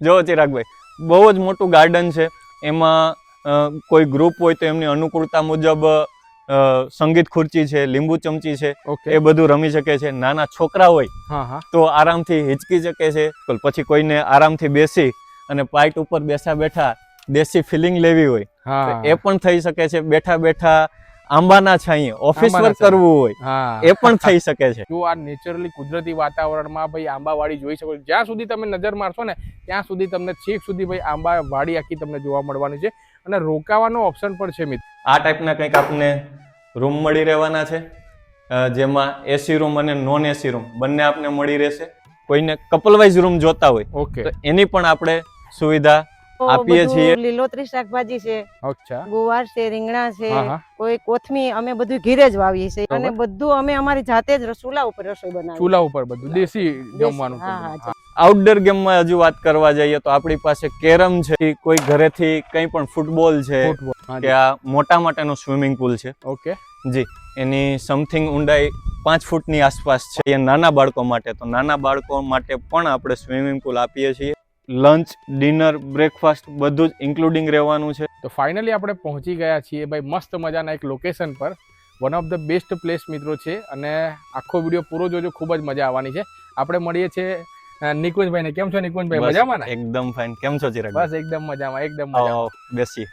જો ચિરાગભાઈ બહુ જ મોટું ગાર્ડન છે. એમાં કોઈ ગ્રુપ હોય તો એમની અનુકૂળતા મુજબ સંગીત ખુરચી છે લીંબુ ચમચી છે એ બધું રમી શકે છે. નાના છોકરા હોય તો આરામથી હિચકી શકે છે. પછી કોઈને આરામથી બેસી અને પાઇટ ઉપર બેસા બેઠા દેશી ફિલિંગ લેવી હોય એ પણ થઈ શકે છે. બેઠા બેઠા આંબાના છાંયે ઓફિસ વર્ક કરવું હોય હા. એ પણ થઈ શકે છે. જો આ નેચરલી કુદરતી વાતાવરણમાં ભાઈ આંબાવાડી જોઈ શકો જ્યાં સુધી તમે નજર મારશો ને ત્યાં સુધી તમને છેક સુધી ભાઈ આંબા વાડી આખી તમને જોવા મળવાની છે. અને રોકાવાનો ઓપ્શન પણ છે મિત્ર. આ ટાઈપના કંઈક આપણને રૂમ મળી રહેવાના છે? જેમાં એસી રૂમ અને નોન એસી રૂમ બંને આપને મળી રહેશે. કોઈને કપલ વાઇઝ રૂમ જોતા હોય ઓકે એની પણ આપણે સુવિધા આપીએ છીએ. લીલોતરી શાકભાજી છે ગુવાર છે રીંગણા છે કોઈ કોથમી અમે બધું ઘીરે જ વાવીએ છીએ. અને બધું અમે અમારી જાતે જ ચૂલા ઉપર રસોઈ બનાવીએ ચૂલા ઉપર બધું દેશી જમવાનું. આઉટડોર ગેમમાં હજુ વાત કરવા જઈએ તો આપણી પાસે કેરમ છે. કોઈ ઘરેથી કંઈ પણ ફૂટબોલ છે કે. આ મોટા માટેનો સ્વિમિંગ પુલ છે. ઓકે. જી એની સમથિંગ ઊંડાઈ પાંચ ફૂટની આસપાસ છે. એ નાના બાળકો માટે તો નાના બાળકો માટે પણ આપણે સ્વિમિંગ પુલ આપીએ છીએ. લંચ ડિનર બ્રેકફાસ્ટ બધું જ ઇન્ક્લુડિંગ રહેવાનું છે. તો ફાઇનલી આપણે પહોંચી ગયા છીએ ભાઈ મસ્ત મજાના એક લોકેશન પર. One of the best place મિત્રો છે અને આખો વીડિયો પૂરો જોજો ખૂબ જ મજા આવવાની છે. આપણે મળીએ છીએ નિકુંજભાઈને. કેમ છો નિકુંજભાઈ? મજામાં ને એકદમ ફાઇન કેમ છો ચિરાગ? બસ એકદમ મજામાં એકદમ મજામાં. બેસી બેસીએ.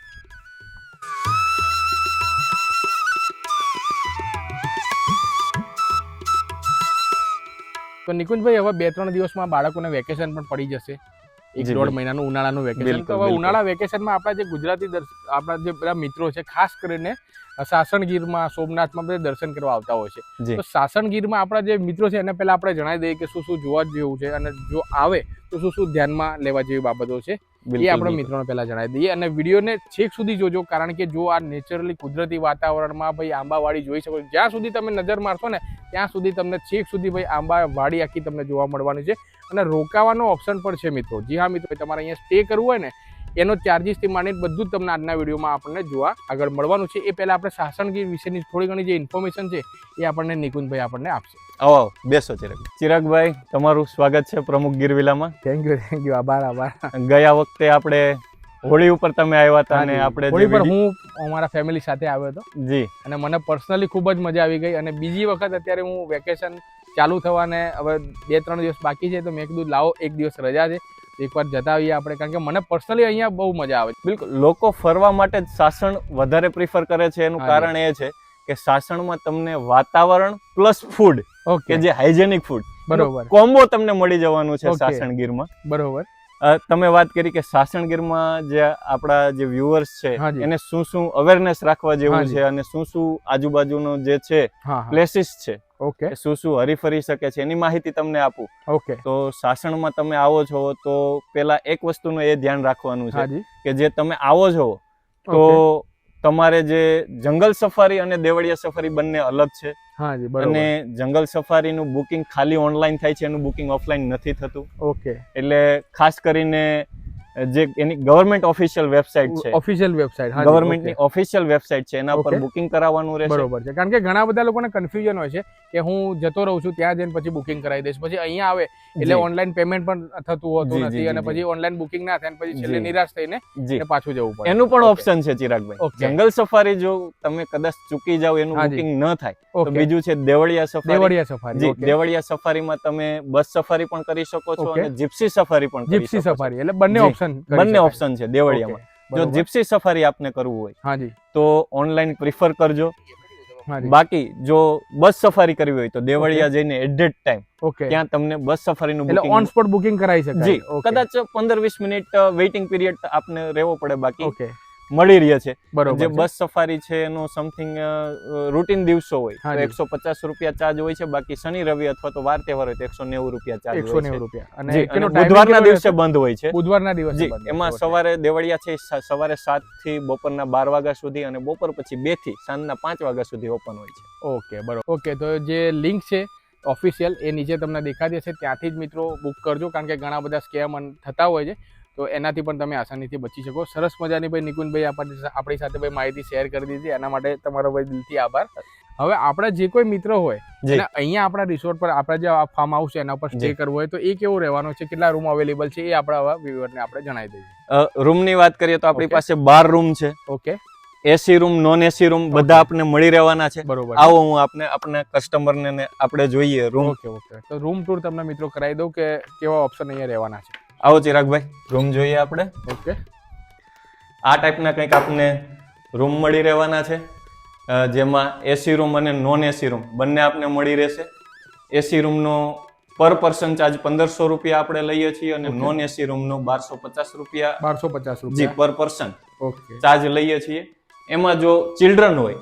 તો નિકુંજભાઈ હવે બે ત્રણ દિવસમાં બાળકોને વેકેશન પણ પડી જશે. એક દોઢ મહિનાનું ઉનાળાનું વેકેશન તો હવે ઉનાળા વેકેશનમાં આપણા જે ગુજરાતી આપણા જે બધા મિત્રો છે ખાસ કરીને સાસણગીરમાં સોમનાથમાં બધા દર્શન કરવા આવતા હોય છે. તો તો સાસણગીરમાં આપણા જે મિત્રો છે એને પહેલા આપણે જણાવી દઈએ કે શું શું જોવા જેવું છે અને જો આવે તો શું શું ધ્યાનમાં લેવા જેવી બાબતો છે. એ આપણા. મિત્રોને પહેલાં જણાવી દઈએ અને વિડીયોને છેક સુધી જોજો કારણ કે જો આ નેચરલી કુદરતી વાતાવરણમાં ભાઈ આંબાવાડી જોઈ શકો જ્યાં સુધી તમે નજર મારશો ને ત્યાં સુધી તમને છેક સુધી ભાઈ આંબા વાડી આખી તમને જોવા મળવાની છે. અને રોકાવાનો ઓપ્શન પણ છે મિત્રો. જી હા મિત્રો તમારે અહીંયા સ્ટે કરવું હોય ને એનો ચાર્જિસથી માંડીને બધું જ તમને આજના વિડીયોમાં આપણને જોવા આગળ મળવાનું છે. એ પહેલાં આપણે સાસણગીર વિશેની થોડી ઘણી જે ઇન્ફોર્મેશન છે એ આપણને નિકુંજભાઈ આપણને આપશે. આવો બેસો ચિરાગ. ચિરાગભાઈ તમારું સ્વાગત છે પ્રમુખ ગીરવિલામાં થેન્ક યુ થેન્ક યુ આભાર આભાર. ગયા વખતે આપણે હોળી ઉપર તમે આવ્યા હતા અને આપણે જે હોળી પર હું અમારા ફેમિલી સાથે આવ્યો હતો. જી. અને મને પર્સનલી ખૂબ જ મજા આવી ગઈ. અને બીજી વખત અત્યારે હું વેકેશન ચાલુ થવાને હવે બે ત્રણ દિવસ બાકી છે તો મેં કીધું લાવો એક દિવસ રજા છે. એકવાર જતા આવીએ આપણે કારણ કે મને પર્સનલી અહીંયા બહુ મજા આવે છે. બિલકુલ લોકો ફરવા માટે જ સાસણ વધારે પ્રિફર કરે છે. એનું કારણ એ છે કે સાસણમાં તમને વાતાવરણ પ્લસ ફૂડ કે જે હાઇજેનિક ફૂડ બરોબર. કોમ્બો તમને મળી જવાનું છે સાસણ ગીરમાં બરોબર. તમે વાત કરી કે સાસણ ગીરમાં જે આપણા જે વ્યુઅર્સ છે એને શું શું અવેરનેસ રાખવા જેવું છે અને શું શું આજુબાજુનો જે છે પ્લેસીસ છે. ઓકે. શું શું હરીફરી શકે છે એની માહિતી તમને આપું. ઓકે. તો સાસણમાં તમે આવો છો તો પેલા એક વસ્તુનું એ ધ્યાન રાખવાનું છે કે જે તમે આવો છો તો તમારે જે જંગલ સફારી અને દેવળિયા સફારી બંને અલગ છે. અને જંગલ સફારીનું બુકિંગ ખાલી ઓનલાઈન થાય છે એનું બુકિંગ ઓફલાઈન નથી થતું. ઓકે. એટલે ખાસ કરીને જે એની ગવર્મેન્ટ ઓફિશિયલ વેબસાઇટ છે. ઓફિશિયલ વેબસાઇટ ગવર્મેન્ટની ઓફિશિયલ વેબસાઇટ છે એના પર બુકિંગ કરાવવાનું રહેશે. બરોબર છે. કારણ કે ઘણા બધા લોકોને કન્ફ્યુઝન હોય છે કે હું જતો રહું છું ત્યાં જઈને પછી બુકિંગ કરાવી દઈશ. પછી અહીંયા આવે એટલે ઓનલાઈન પેમેન્ટ પણ થતું હોતું નથી અને પછી ઓનલાઈન બુકિંગ ના થાય પછી છેલ્લે નિરાશ થઈને પાછું જવું પડે. એનું પણ ઓપ્શન છે ચિરાગભાઈ. જંગલ સફારી જો તમે કદાચ ચૂકી જાવ એનું. બુકિંગ ન થાય તો બીજું છે દેવળિયા સફારી. દેવળિયા સફારી દેવળિયા સફારીમાં તમે બસ સફારી પણ કરી શકો છો. અને જીપ્સી સફારી પણ જીપ્સી સફારી એટલે બંને જી. ઓપ્શન બંને ઓપ્શન છે દેવળિયામાં. જો જીપ્સી સફારી આપને કરવું હોય હાજી. તો ઓનલાઈન પ્રિફર કરજો. બાકી જો બસ સફારી કરવી હોય તો દેવળિયા જઈને એટ ધેટ ટાઈમ ઓકે ત્યાં તમને બસ સફારીનું એટલે ઓન સ્પોટ બુકિંગ કરાવી શકાય. જી કદાચ પંદર વીસ મિનિટ વેઇટિંગ પીરિયડ આપને રહેવો પડે બાકી. ઓકે મળી રહે છે. જે બસ સફારી છે એનો સમથિંગ રૂટીન દિવસો હોય. એકસો પચાસ રૂપિયા ચાર્જ હોય છે બાકી શનિ રવિ અથવા તો વાર તહેવાર હોય તો એકસો નેવું રૂપિયા ચાર્જ એકસો નેવું રૂપિયા. અને બુધવારના દિવસે બંધ હોય છે. બુધવારના દિવસે એમાં સવારે દેવળિયા છે સવારે સાતથી બપોરના બાર વાગ્યા સુધી અને બપોર પછી બેથી સાંજના પાંચ વાગ્યા સુધી ઓપન હોય છે. ઓકે બરોબર. ઓકે તો જે લિંક છે ઓફિશિયલ એ નીચે તમને દેખાતી હશે ત્યાંથી જ મિત્રો બુક કરજો કારણ કે ઘણા બધા સ્કેમ થતા હોય છે. તો એનાથી પણ તમે આસાનીથી બચી શકો. સરસ મજાની ભાઈ નિકુંજભાઈ આપણી આપણી સાથે ભાઈ માહિતી શેર કરી દીધી. એના માટે તમારો ભાઈ દિલથી આભાર. હવે આપણા જે કોઈ મિત્ર હોય અહીંયા આપણા રિસોર્ટ પર આપણા જે ફાર્મ હાઉસ છે એના પર સ્ટે. કરવો હોય તો એ કેવો રહેવાનો છે? કેટલા રૂમ અવેલેબલ છે? એ આપણા વ્યુઅરને આપણે જણાવી દઈએ. રૂમની વાત કરીએ તો આપણી પાસે બાર રૂમ છે. Okay AC room non AC room બધા. આપને મળી રહેવાના છે. બરોબર. આવો હું આપને આપણે કસ્ટમરને આપણે જોઈએ રૂમ ઓકે ઓકે તો રૂમ ટૂર તમને મિત્રો કરાવી દઉં કે કેવા ઓપ્શન અહીંયા રહેવાના છે? આવો ચિરાગભાઈ રૂમ જોઈએ આપણે? ઓકે. આ ટાઈપના કંઈક આપને રૂમ મળી રહેવાના છે. જેમાં એસી રૂમ અને નોન એસી રૂમ બંને આપને મળી રહેશે. એસી રૂમનો પર પર્સન ચાર્જ પંદરસો રૂપિયા આપણે લઈએ છીએ અને નોન એસી રૂમનો બારસો પચાસ રૂપિયા. બારસો પચાસ જી રૂપિયા. પર પર્સન ઓકે. ચાર્જ લઈએ છીએ. એમાં જો ચિલ્ડ્રન હોય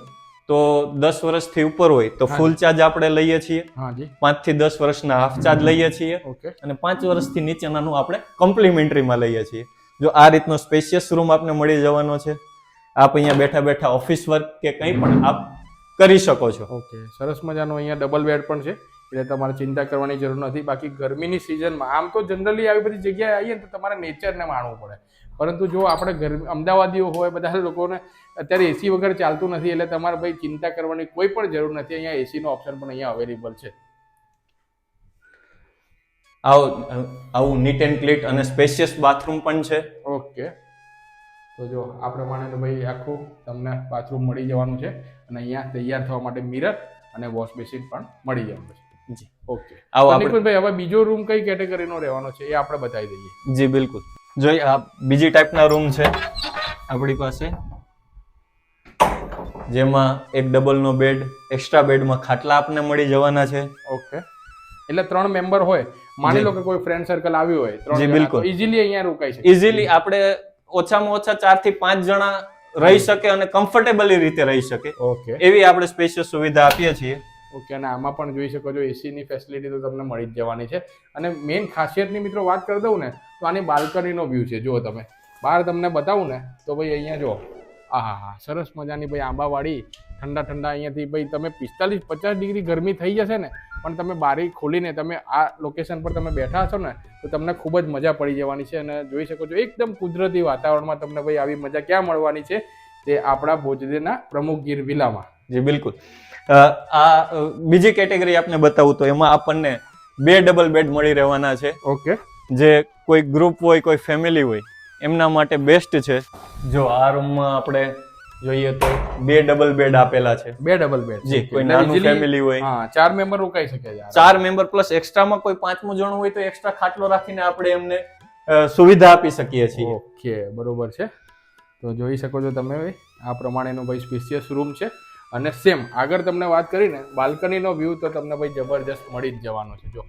તો દસ વર્ષથી ઉપર હોય તો ફૂલ ચાર્જ આપણે લઈએ છીએ. પાંચથી દસ વર્ષના હાફ ચાર્જ લઈએ છીએ. ઓકે. અને પાંચ વર્ષથી નીચેનાનું આપણે કોમ્પ્લિમેન્ટરીમાં લઈએ છીએ. જો આ રીતનો સ્પેશિયસ રૂમ આપને મળી જવાનો છે આપ અહીંયા બેઠા બેઠા ઓફિસ વર્ક કે કંઈ પણ આપ કરી શકો છો. ઓકે. સરસ મજાનો અહીંયા ડબલ બેડ પણ છે. એટલે તમારે ચિંતા કરવાની જરૂર નથી. બાકી ગરમીની સિઝનમાં આમ તો જનરલી આવી બધી જગ્યાએ આવીએ ને તો તમારે નેચરને માણવું પડે. પરંતુ જો આપણે ગરમી અમદાવાદીઓ હોય બધા લોકોને અત્યારે એસી વગર ચાલતું નથી એટલે તમારે ભાઈ ચિંતા કરવાની કોઈ પણ જરૂર નથી. અહીંયા એસીનો ઓપ્શન પણ અહીંયા અવેલેબલ છે. આવો આવું નીટ એન્ડ ક્લીટ અને સ્પેશિયસ બાથરૂમ પણ છે. ઓકે. તો જો આ પ્રમાણે ભાઈ આખું તમને બાથરૂમ મળી જવાનું છે. અને અહીંયા તૈયાર થવા માટે મિરર અને વોશ બેસિન પણ મળી જવાનું છે. જી. ઓકે. આવો આપણે ભાઈ હવે બીજો રૂમ કઈ કેટેગરીનો રહેવાનો છે એ આપણે બતાવી દઈએ. જી બિલકુલ. જોઈએ આ બીજી ટાઈપના રૂમ છે. આપણી પાસે. જેમાં એક ડબલનો બેડ એક્સ્ટ્રા બેડમાં ખાટલા આપને મળી જવાના છે. ઓકે. એટલે ત્રણ મેમ્બર હોય. માની લો કે કોઈ ફ્રેન્ડ સર્કલ આવ્યું હોય જી, ત્રણ બિલકુલ. તો ઇઝીલી અહીંયા રોકાય છે ઇઝીલી આપણે ઓછામાં ઓછા ચારથી પાંચ જણા રહી શકે અને કમ્ફર્ટેબલી રીતે રહી શકે. ઓકે. એવી આપણે સ્પેશિયસ સુવિધા આપીએ છીએ. ઓકે, અને આમાં પણ જોઈ શકો છો એસીની ફેસિલિટી તો તમને મળી જ જવાની છે. અને મેઇન ખાસિયતની મિત્રો વાત કરી દઉં ને, તો આની બાલ્કનીનો વ્યૂ છે, જુઓ તમે. બહાર તમને બતાવું ને, તો ભાઈ અહીંયા જો આહા હા સરસ મજાની ભાઈ આંબાવાડી, ઠંડા ઠંડા અહીંયાથી ભાઈ તમે પિસ્તાલીસ પચાસ ડિગ્રી ગરમી થઈ જશે ને, પણ તમે બારી ખોલીને તમે આ લોકેશન પર તમે બેઠા હશો ને, તો તમને ખૂબ જ મજા પડી જવાની છે. અને જોઈ શકો છો એકદમ કુદરતી વાતાવરણમાં તમને ભાઈ આવી મજા ક્યાં મળવાની છે? તે આપણા ભોજદેના પ્રમુખ ગીર વિલામાં. જી, બિલકુલ. આ બીજી કેટેગરી આપને બતાવું તો એમાં આપણને બે ડબલ બેડ મળી રહેવાના છે. ઓકે. જે કોઈ ગ્રુપ હોય કોઈ ફેમિલી હોય એમના માટે બેસ્ટ છે. જો આ રૂમમાં આપણે જોઈએ તો બે ડબલ બેડ આપેલા છે. બે ડબલ બેડ જી કોઈ નાનું ફેમિલી હોય. હા ચાર મેમ્બર રોકાઈ શકે છે ચાર મેમ્બર પ્લસ એક્સ્ટ્રામાં કોઈ પાંચમું જણું હોય તો એક્સ્ટ્રા ખાટલો રાખીને આપણે એમને સુવિધા આપી શકીએ છીએ. ઓકે બરોબર છે. તો જોઈ શકો છો તમે આ પ્રમાણેનો ભાઈ સ્પેશિયસ રૂમ છે. અને સેમ આગળ તમને વાત કરીને બાલ્કનીનો વ્યૂ તો તમને ભાઈ જબરજસ્ત મળી જ જવાનો છે. જો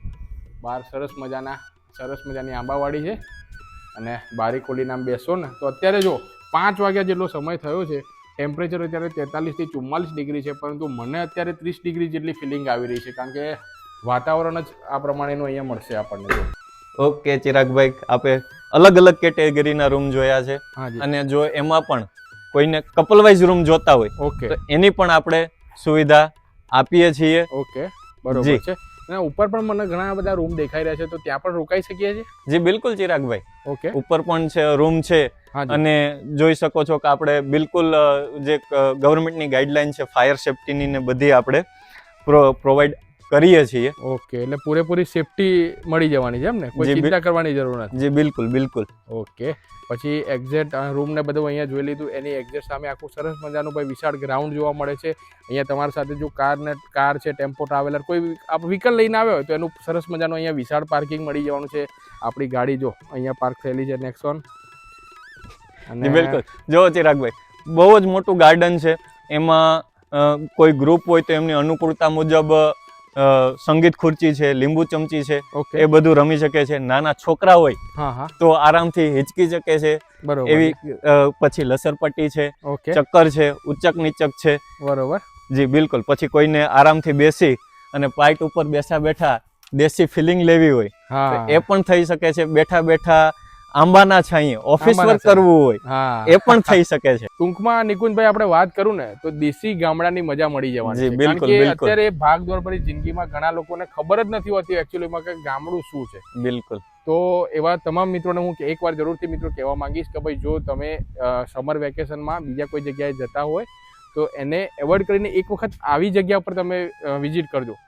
બહાર સરસ મજાના સરસ મજાની આંબાવાડી છે અને બારી ખોલીને આમ બેસો ને તો અત્યારે જો પાંચ વાગ્યા જેટલો સમય થયો છે ટેમ્પરેચર અત્યારે તેતાલીસથી ચુમ્માલીસ ડિગ્રી છે પરંતુ મને અત્યારે ત્રીસ ડિગ્રી જેટલી ફિલિંગ આવી રહી છે કારણ કે વાતાવરણ જ આ પ્રમાણેનું અહીંયા મળશે આપણને ઓકે ચિરાગભાઈ આપે અલગ અલગ કેટેગરીના રૂમ જોયા છે. અને જો એમાં પણ કોઈને કપલ વાઇઝ રૂમ જોતા હોય ઓકે તો એની પણ આપણે સુવિધા આપીએ છીએ. ઓકે બરોબર જી. છે. અને ઉપર પણ મને ઘણા બધા રૂમ દેખાઈ રહ્યા છે તો ત્યાં પણ રોકાઈ શકીએ છીએ? જી બિલકુલ ચિરાગભાઈ. ઓકે ઉપર પણ છે રૂમ છે. હા જી. અને જોઈ શકો છો કે આપણે બિલકુલ અ, જે ગવર્મેન્ટની ગાઈડલાઈન છે ફાયર સેફટીની ને બધી આપણે પ્રોવાઈડ કરીએ છીએ. ઓકે એટલે પૂરેપૂરી સેફટી મળી જવાની છે એમ ને? કોઈ ચિંતા કરવાની જરૂર નથી. જી બિલકુલ બિલકુલ. ઓકે પછી એક્ઝેક્ટ રૂમ ને બધું અહીંયા જોઈ લીધું. એની એક્ઝેક્ટ સામે આખું સરસ મજાનું ભાઈ વિશાળ ગ્રાઉન્ડ જોવા મળે છે. અહીંયા તમારી સાથે જો કાર ને કાર છે ટેમ્પો ટ્રાવેલર કોઈ આપ વ્હીકલ લઈને આવ્યો હોય તો એનું સરસ મજાનું અહીંયા વિશાળ પાર્કિંગ મળી જવાનું છે. આપણી ગાડી જો અહીંયા પાર્ક થયેલી છે નેક્સોન અને બિલકુલ. જો ચિરાગભાઈ બહુ જ મોટું ગાર્ડન છે. એમાં કોઈ ગ્રુપ હોય તો એમની અનુકૂળતા મુજબ સંગીત ખુરચી છે લીંબુ ચમચી છે એ બધું રમી શકે છે. નાના છોકરા હોય તો આરામથી હિચકી શકે છે. એવી પછી લસરપટ્ટી છે ચક્કર છે ઉચ્ચક નીચક છે. બરોબર. જી બિલકુલ. પછી કોઈને આરામથી બેસી અને પાઇટ ઉપર બેસા બેઠા દેશી ફિલિંગ લેવી હોય એ પણ થઈ શકે છે. બેઠા બેઠા આંબાના છાંયે ઓફિસ વર્ક કરવું હોય એ પણ થઈ શકે છે. ટૂંકમાં નિકુંજભાઈ આપણે વાત કરું ને તો દેશી ગામડાની મજા મળી જવાની છે. કારણ કે અત્યારે ભાગદોડ ભરી જિંદગીમાં ઘણા લોકોને ખબર જ નથી હોતી એકચ્યુઅલીમાં કે ગામડું શું છે. બિલકુલ. તો એવા તમામ મિત્રોને હું એકવાર જરૂરથી મિત્રો કહેવા માંગીશ કે ભાઈ જો તમે સમર વેકેશનમાં બીજા કોઈ જગ્યાએ જતા હોય તો એને એવોર્ડ કરીને એક વખત આવી જગ્યા પર તમે વિઝિટ કરજો.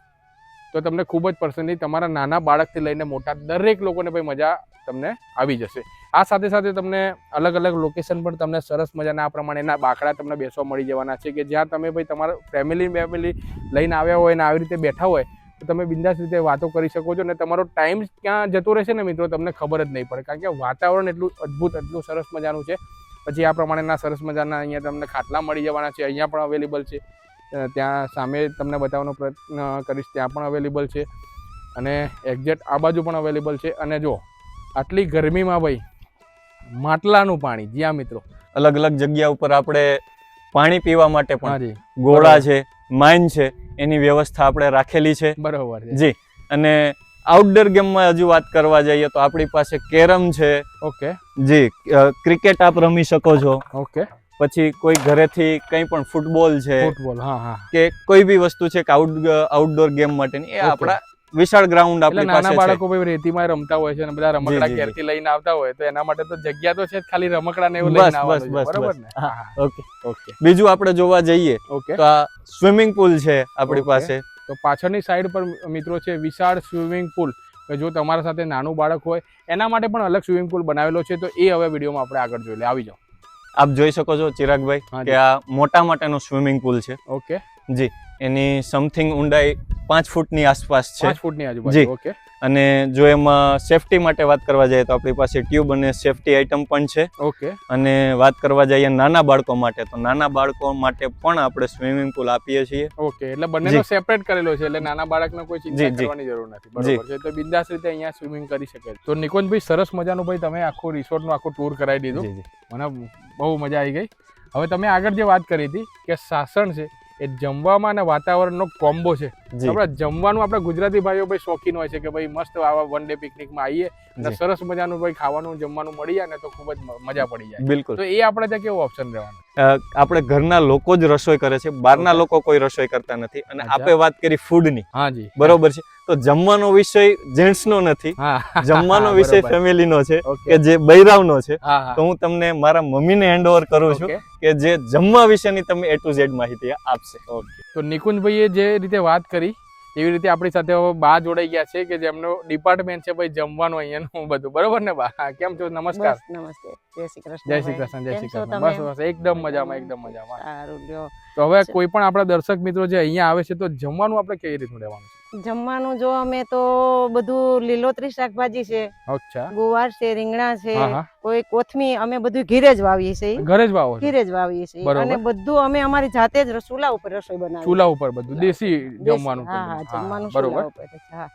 તો તમને ખૂબ જ પર્સનલી તમારા નાના બાળકથી લઈને મોટા દરેક લોકોને ભાઈ મજા તમને આવી જશે. આ સાથે સાથે તમને અલગ અલગ લોકેશન પણ તમને સરસ મજાના આ પ્રમાણેના બાકડા તમને બેસવા મળી જવાના છે કે જ્યાં તમે ભાઈ તમારા ફેમિલી ફેમિલી લઈને આવ્યા હોય અને આવી રીતે બેઠા હોય, તો તમે બિંદાસ રીતે વાતો કરી શકો છો અને તમારો ટાઈમ ક્યાં જતો રહેશે ને મિત્રો તમને ખબર જ નહીં પડે. કારણ કે વાતાવરણ એટલું અદ્ભુત, એટલું સરસ મજાનું છે. પછી આ પ્રમાણેના સરસ મજાના અહીંયા તમને ખાટલા મળી જવાના છે, અહીંયા પણ અવેલેબલ છે. ત્યાં સામે તમને બતાવવાનો પ્રયત્ન કરીશ ત્યાં પણ અવેલેબલ છે. અને એક્ઝેક્ટ આ બાજુ પણ અવેલેબલ છે. અને જો આટલી ગરમીમાં ભાઈ માટલાનું પાણી જ્યાં મિત્રો? અલગ અલગ જગ્યા ઉપર આપણે પાણી પીવા માટે પણ ગોળા છે માઇન છે એની વ્યવસ્થા આપણે રાખેલી છે. બરોબર જી. અને આઉટડોર ગેમમાં હજુ વાત કરવા જઈએ તો આપણી પાસે કેરમ છે. ઓકે. જી ક્રિકેટ આપ રમી શકો છો. ઓકે. પછી કોઈ ઘરેથી કંઈ પણ ફૂટબોલ છે ફૂટબોલ હા હા. કે કોઈ બી વસ્તુ છે કે આઉટ આઉટડોર ગેમ માટેની એ આપણા વિશાળ ગ્રાઉન્ડ આપણી નાના પાસે છે. બાળકો ભાઈ રેતીમાં રમતા હોય છે અને બધા રમકડા જી. લઈને આવતા હોય તો એના માટે તો જગ્યા તો છે જ ખાલી રમકડા ને એવું લઈને આવવાનું બસ, બરોબર ને? ઓકે ઓકે બીજું આપણે જોવા જઈએ ઓકે તો આ સ્વિમિંગ પુલ છે આપણી પાસે. તો પાછળની સાઈડ પર મિત્રો છે વિશાળ સ્વિમિંગ પુલ કે જો તમારા સાથે નાનું બાળક હોય એના માટે પણ અલગ સ્વિમિંગ પુલ બનાવેલો છે તો એ હવે વિડીયોમાં આપણે આગળ જોઈ લે આવી જાઓ. આપ જોઈ શકો છો ચિરાગભાઈ કે આ મોટા માટેનું સ્વિમિંગ પુલ છે. ઓકે. જી એની સમથિંગ ઊંડાઈ પાંચ ફૂટની આસપાસ છે. પાંચ ફૂટની આજુબાજુ ઓકે. અને જો એમાં સેફટી માટે વાત કરવા જઈએ તો આપણી પાસે ટ્યુબ અને સેફટી આઇટમ પણ છે ઓકે અને વાત કરવા જઈએ નાના બાળકો માટે તો નાના બાળકો માટે પણ આપણે સ્વિમિંગ પુલ આપીએ છીએ ઓકે એટલે બંનેનો. સેપરેટ કરેલો છે એટલે નાના બાળકને કોઈ ચિંતા. કરવાની જરૂર નથી બરોબર છે તો બિંદાસ રીતે અહીંયા સ્વિમિંગ કરી શકે. તો નિકુંજભાઈ સરસ મજાનું ભાઈ તમે આખું રિસોર્ટનો આખું ટૂર કરાવી દીધું. મને બહુ મજા આવી ગઈ હવે તમે આગળ જે વાત કરી હતી કે સાસણ છે એ જમવામાં અને વાતાવરણનો કોમ્બો છે. આપણે જમવાનું આપણે ગુજરાતી ભાઈઓ ભાઈ શોખીન હોય છે કે ભાઈ મસ્ત આવા વન ડે પિકનિકમાં આવીએ અને સરસ મજાનું ભાઈ ખાવાનું જમવાનું મળી જાય ને તો ખૂબ જ મજા પડી જાય. બિલકુલ. તો એ આપણે ત્યાં કેવું ઓપ્શન રહેવાનું? આપણે ઘરના લોકો જ રસોઈ કરે છે બહારના લોકો કોઈ રસોઈ કરતા નથી અને. આપણે વાત કરી ફૂડની હા જી. બરોબર છે? તો જમવાનો વિષય જેન્ટ્સનો નથી. જમવાનો વિષય ફેમિલી ફેમિલીનો છે કે જે બૈરાવનો છે. હા હા. તો હું તમને મારા મમ્મીને હેન્ડ ઓવર કરું છું કે જે જમવા વિશેની તમે એ ટુ ઝેડ માહિતી આપશે. તો નિકુંજભાઈએ જે રીતે વાત કરી એવી રીતે આપણી સાથે હવે બા જોડાઈ ગયા છે કે જેમનો ડિપાર્ટમેન્ટ છે ભાઈ જમવાનું અહીંયાનું બધું. બરોબર ને બા? કેમ છો? નમસ્કાર. નમસ્તે. જય શ્રી કૃષ્ણ જય શ્રી કૃષ્ણ જય શ્રી કૃષ્ણ. બસ બસ. એકદમ મજામાં એકદમ મજામાં. સારું તો હવે કોઈ પણ આપણા દર્શક મિત્રો જે અહીંયા આવે છે તો જમવાનું આપણે કેવી રીતનું રહેવાનું જમવાનું જો અમે તો બધું લીલોતરી શાકભાજી છે ગુવાર છે રીંગણા છે કોઈ કોથમી અમે બધું ઘીરે જ વાવીએ છીએ. ઘરે જ વાવો ઘીરે જ વાવીએ છીએ. અને બધું અમે અમારી જાતે જ ચૂલા ઉપર રસોઈ બનાવીએ ચૂલા ઉપર બધું દેશી. જમવાનું હા હા જમવાનું બરોબર. હા.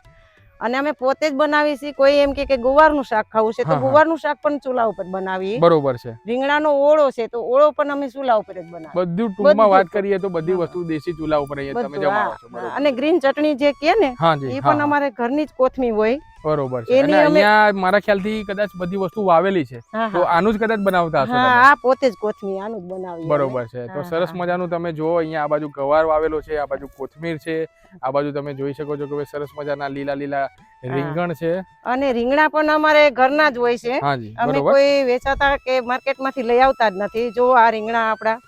અને અમે પોતે જ બનાવી છીએ કોઈ એમ કે કે ગુવારનું શાક ખાવું છે તો. ગુવારનું શાક પણ ચૂલા ઉપર બનાવીએ. બરોબર છે. રીંગણાનો ઓળો છે તો ઓળો પણ અમે ચૂલા ઉપર જ બનાવીએ. બધું ટૂંકમાં વાત કરીએ તો બધી. વસ્તુ દેશી ચૂલા ઉપર અહીંયા તમે જમાવો છો અને ગ્રીન ચટણી જે કે ને એ પણ અમારે ઘરની જ કોથમી હોય. બરોબર છે. અને અહીંયા મારા ખ્યાલથી કદાચ બધી વસ્તુ વાવેલી છે તો આનું જ કદાચ બનાવતા હશો હા આ પોતે જ કોથમીર આનું જ બનાવીએ બરોબર છે. તો સરસ મજાનું તમે જો અહીંયા આ બાજુ ગવાર વાવેલો છે આ બાજુ કોથમીર છે આ બાજુ તમે જોઈ શકો છો કે સરસ મજાના લીલા લીલા રીંગણ છે. અને રીંગણા પણ અમારે ઘરના જ હોય છે. અમે કોઈ વેચાતા કે માર્કેટમાંથી લઈ આવતા જ નથી. જો આ રીંગણા આપડા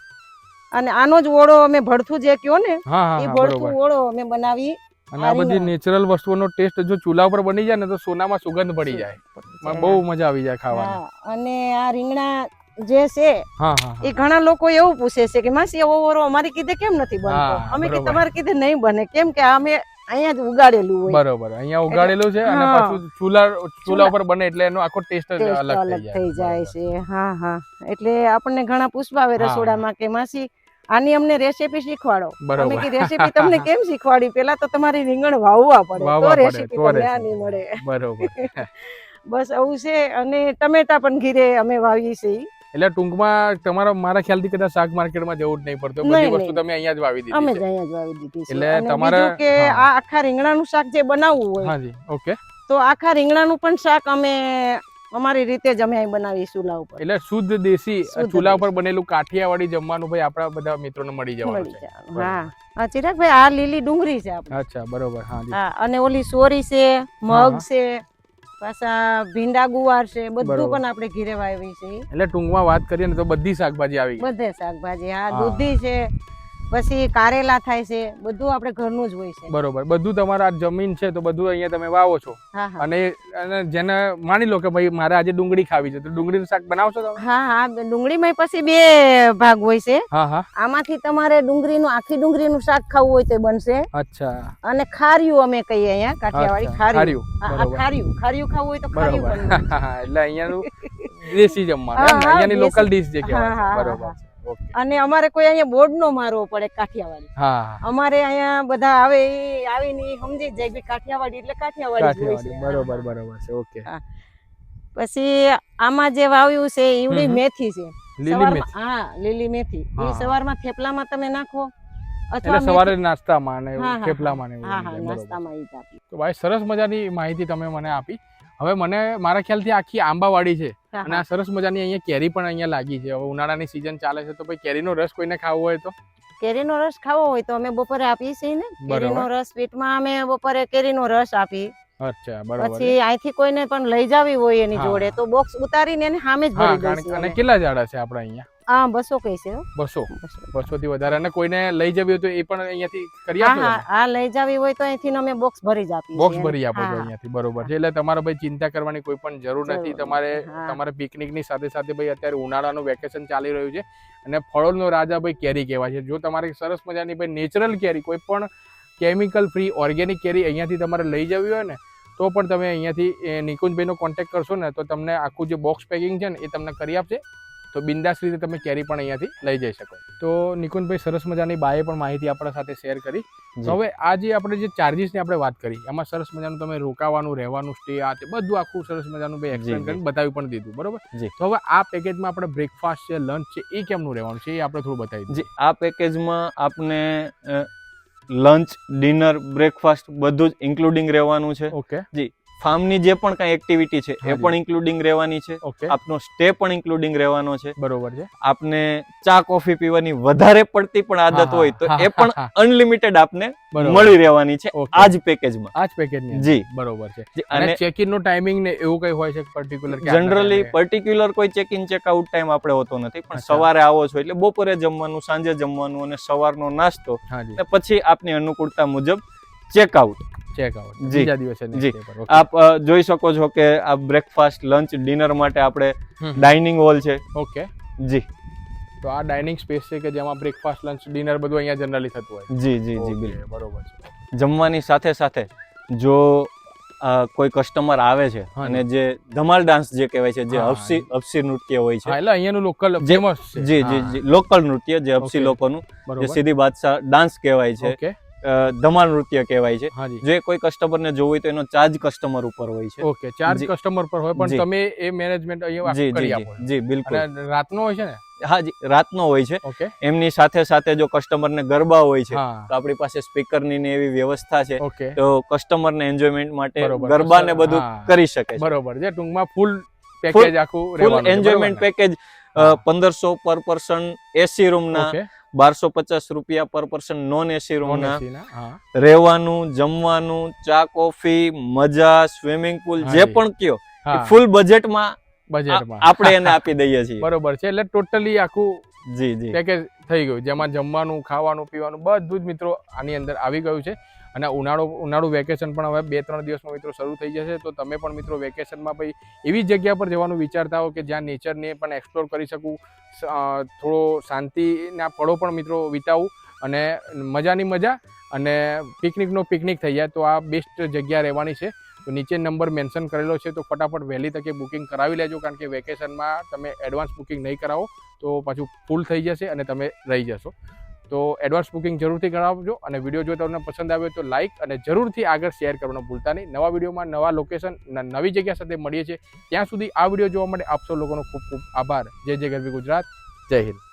અને આનો જ ઓળો અમે ભડથું જે કયો ને એ ભડથું ઓળો અમે બનાવી અને આ બધી નેચરલ વસ્તુઓનો ટેસ્ટ જો ચૂલા ઉપર બની જાય ને તો સોનામાં સુગંધ પડી જાય. બહુ મજા આવી જાય ખાવાની. અને આ રીંગણા જે છે એ ઘણા લોકો એવું પૂછે છે કે માસી એવો ઓરો અમારી કીધે કેમ નથી બનતો? અમે કે. તમારે કીધે નહીં બને. કેમ કે અમે અહીંયા જ ઉગાડેલું હોય. બરોબર. અહીંયા ઉગાડેલું છે અને પાછું ચૂલા ચૂલા ઉપર બને એટલે એનો આખો ટેસ્ટ અલગ થઈ જાય. છે. હા હા. એટલે આપણને ઘણા પૂછવા આવે રસોડામાં કે માસી આની અમને રેસીપી શીખવાડો. અમે કે રેસીપી તમને કેમ શીખવાડી? પેલા તો તમારી રીંગણ વાવવા પડે. તો રેસીપી તમને આની મળે. બરોબર. બસ આવું છે. અને ટમેટા પણ ઘીરે અમે વાવીએ છીએ. એટલે ટૂંકમાં તમારા મારા ખ્યાલથી કદાચ શાક માર્કેટમાં જવું જ નહીં પડતું. બધી વસ્તુ તમે અહીંયા જ વાવી અમે જ અહીંયા જ વાવી દીધી છે. એટલે તમારે કે આ આખા રીંગણાનું શાક જે બનાવવું હોય હા જી ઓકે. તો આખા રીંગણાનું પણ શાક અમે અમારી રીતે જ અમે અહીં બનાવીએ ચૂલા ઉપર. એટલે શુદ્ધ દેશી ચૂલા ઉપર બનેલું કાઠિયાવાડી જમવાનું ભાઈ આપણા બધા મિત્રોને મળી જવાનું છે. હા. હા ચિરાગભાઈ આ લીલી ડુંગળી છે આપણે. અચ્છા બરોબર. હા હા અને ઓલી સોરી છે મગ છે પાછા ભીંડા ગુવાર છે બધું પણ આપણે ઘીરે વાવી છે. એટલે ટૂંકમાં વાત કરીએ ને તો બધી શાકભાજી આવી બધે શાકભાજી. હા હા. દૂધી છે પછી કારેલા થાય છે બધું આપણે ઘરનું જ હોય છે. બરોબર. બધું તમારા જમીન છે તો બધું અહીંયા તમે વાવો છો. અને અને જેને માની લો કે ભાઈ મારે આજે ડુંગળી ખાવી છે તો ડુંગળીનું શાક બનાવશો તમે? હા હા. ડુંગળીમાં પછી બે ભાગ હોય છે. હા હા. આમાંથી તમારે ડુંગળીનું આખી ડુંગળીનું શાક ખાવું હોય તો બનશે. અચ્છા. અને ખાર્યું અમે કહીએ અહીંયા કાઠિયાવાડી ખાર્યું. ખાર્યું, હા, ખાર્યું. ખાર્યું ખાવું હોય તો ખાર્યું એટલે અહીંયાનું દેશી જમવાનું. અહીંયાની લોકલ ડીશ જે કહેવાય બરોબર. અને અમારે કોઈ અહીંયા બોર્ડ નો મારવો પડે કાઠિયાવાડી. અમારે અહીંયા બધા આવે એ આવીને સમજી જાય કે કાઠિયાવાડી એટલે કાઠિયાવાડી બરોબર બરોબર છે ઓકે પછી આમાં જે વાવ્યું છે ઈવડી. મેથી છે. લીલી મેથી. હા લીલી મેથી. એ. સવારમાં થેપલામાં તમે નાખો એટલે સવારે નાસ્તામાં ને હા, હા, થેપલામાં ને હા હા નાસ્તામાં. તો ભાઈ સરસ મજાની માહિતી તમે મને આપી. હવે મને મારા ખ્યાલથી આખી આંબાવાડી છે. અને આ સરસ મજાની અહીંયા કેરી પણ અહીંયા લાગી છે. હવે ઉનાળાની સિઝન ચાલે છે તો ભાઈ કેરીનો રસ કોઈને ખાવો હોય તો? કેરીનો રસ ખાવો હોય તો અમે બપોરે આપીએ છીએ ને. કેરીનો રસ પેટમાં અમે બપોરે કેરીનો રસ આપી અચ્છા બરાબર. પછી અહીંથી કોઈને પણ લઈ જાવી હોય એની જોડે તો બોક્સ ઉતારીને એને સામે જ ભરી દઈશું અને કેટલા ઝાડા છે આપણા અહીંયા? હા બસો કઈ છે બસો. બસો. થી વધારે. અને કોઈને લઈ જવી હોય તો એ પણ અહીંયાથી કરી આપો હા હા લઈ જવી હોય તો અહીંથી અમે બોક્સ ભરી જ આપીએ બોક્સ ભરી આપો છો અહીંયાથી બરોબર છે. એટલે તમારે ભાઈ ચિંતા કરવાની કોઈ પણ જરૂર નથી. તમારે તમારે પિકનિકની સાથે સાથે ભાઈ અત્યારે ઉનાળાનું વેકેશન ચાલી રહ્યું છે. અને ફળોનો રાજા ભાઈ કેરી કહેવાય છે. જો તમારે સરસ મજાની ભાઈ નેચરલ કેરી કોઈ પણ કેમિકલ ફ્રી ઓર્ગેનિક કેરી અહીંયાથી તમારે લઈ જવી હોય ને તો પણ તમે અહીંયાથી નિકુંજભાઈનો કોન્ટેક્ટ કરશો ને તો તમને આખું જે બોક્સ પેકિંગ છે ને એ તમને કરી આપશે. તો બિંદાસ રીતે તમે કેરી પણ અહીંયાથી લઈ જઈ શકો. તો નિકુંજભાઈ સરસ મજાની બાએ પણ માહિતી આપણા સાથે શેર કરી. હવે આ જે આપણે જે ચાર્જિસની આપણે વાત કરી એમાં સરસ મજાનું તમે રોકાવાનું રહેવાનું સ્ટે આ તે બધું આખું સરસ મજાનું ભાઈ એક્સપ્લેન કરીને બતાવી પણ દીધું બરોબર? જી. તો હવે આ પેકેજમાં આપણે બ્રેકફાસ્ટ છે લંચ છે એ કેમનું રહેવાનું છે એ આપણે થોડું બતાવી જી આ પેકેજમાં આપને લંચ ડિનર બ્રેકફાસ્ટ બધું જ ઇન્ક્લુડિંગ રહેવાનું છે. ઓકે ફાર્મની જે પણ કાંઈ એક્ટિવિટી છે એ પણ ઇન્ક્લુડિંગ રહેવાની છે. આપનો સ્ટે પણ ઇન્ક્લુડિંગ રહેવાનો છે. બરોબર છે. આપને ચા કોફી પીવાની વધારે પડતી પણ આદત હોય તો એ પણ અનલિમિટેડ આપને મળી રહેવાની છે આ જ પેકેજમાં આ જ પેકેજની જી. બરોબર છે. અને ચેક ઇન નો ટાઈમિંગ ને એવું કઈ હોય છે પર્ટિક્યુલર જનરલી પર્ટિક્યુલર કોઈ check in check out time આપણે હોતો નથી પણ સવારે આવો છો એટલે બપોરે જમવાનું સાંજે જમવાનું અને સવારનો નાસ્તો પછી આપની અનુકૂળતા મુજબ ચેકઆઉટ ચેક આઉટ જી. બીજા દિવસે જી. આપ જોઈ શકો છો કે આ બ્રેકફાસ્ટ લંચ ડિનર માટે આપણે ડાઇનિંગ હોલ છે. ઓકે જી. તો આ ડાઇનિંગ સ્પેસ છે કે જેમાં બ્રેકફાસ્ટ લંચ ડિનર બધું અહીંયા જનરલી થતું હોય. જી જી જી બિલકુલ. બરોબર છે. જમવાની સાથે સાથે જો કોઈ કસ્ટમર આવે છે અને જે ધમાલ ડાન્સ જે કહેવાય છે જે અપસી હફસી નૃત્ય હોય છે. એટલે અહીંયાનું લોકલ ફેમસ છે. જી જી જી લોકલ નૃત્ય જે હપસી લોકોનું જે સીધી બાદશાહ ડાન્સ કહેવાય છે. ધમાલ નૃત્ય કહેવાય છે. જે. કોઈ કસ્ટમરને જોવું હોય તો એનો ચાર્જ કસ્ટમર ઉપર હોય છે. ઓકે ચાર્જ કસ્ટમર પર હોય પણ તમે એ મેનેજમેન્ટ અહીંયા જી જી જી. બિલકુલ. રાતનો હોય છે ને? હા રાતનો હોય છે. એમની સાથે સાથે જો કસ્ટમરને ગરબા હોય છે તો આપણી પાસે સ્પીકરની ને એવી વ્યવસ્થા છે તો તો કસ્ટમરને એન્જોયમેન્ટ માટે ગરબા ને બધું કરી શકે છે. બરોબર છે ટૂંકમાં ફૂલ પેકેજ આખું ફૂલ એન્જોયમેન્ટ પેકેજ પંદરસો પર પર્સન એસી રૂમના ઓકે. બારસો પચાસ રૂપિયા પર પર્સન નોન એસી રૂમના રહેવાનું જમવાનું ચા કોફી મજા સ્વિમિંગ પુલ જે પણ કયો ફૂલ બજેટમાં બજેટમાં આપણે એને આપી દઈએ છીએ. બરોબર છે એટલે ટોટલી આખું જી જી. પેકેજ થઈ ગયું. જેમાં જમવાનું ખાવાનું પીવાનું બધું જ મિત્રો આની અંદર આવી ગયું છે. અને ઉનાળો, ઉનાળુ વેકેશન પણ હવે બે ત્રણ દિવસમાં મિત્રો શરૂ થઈ જશે. તો તમે પણ મિત્રો વેકેશનમાં ભાઈ એવી જગ્યા પર જવાનું વિચારતા હો કે જ્યાં નેચરને પણ એક્સપ્લોર કરી શકું થોડો શાંતિના પળો પણ મિત્રો વિતાવું અને મજાની મજા અને પિકનિકનો પિકનિક થઈ જાય. તો આ બેસ્ટ જગ્યા રહેવાની છે. તો નીચે નંબર મેન્શન કરેલો છે. તો ફટાફટ વહેલી તકે બુકિંગ કરાવી લેજો કારણ કે વેકેશનમાં તમે એડવાન્સ બુકિંગ નહીં કરાવો તો પાછું ફૂલ થઈ જશે અને તમે રહી જશો. તો એડવાન્સ બુકિંગ જરૂરથી કરાવજો અને વીડિયો જો તમને પસંદ આવ્યો તો લાઇક અને જરૂરથી આગળ શેર કરવાનું ભૂલતા નહીં. નવા વિડીયોમાં નવા લોકેશન નવી જગ્યા સાથે મળીએ છીએ. ત્યાં સુધી આ વીડિયો જોવા માટે આપ લોકોનો ખૂબ ખૂબ આભાર. જય જય ગરવી ગુજરાત. જય હિન્દ.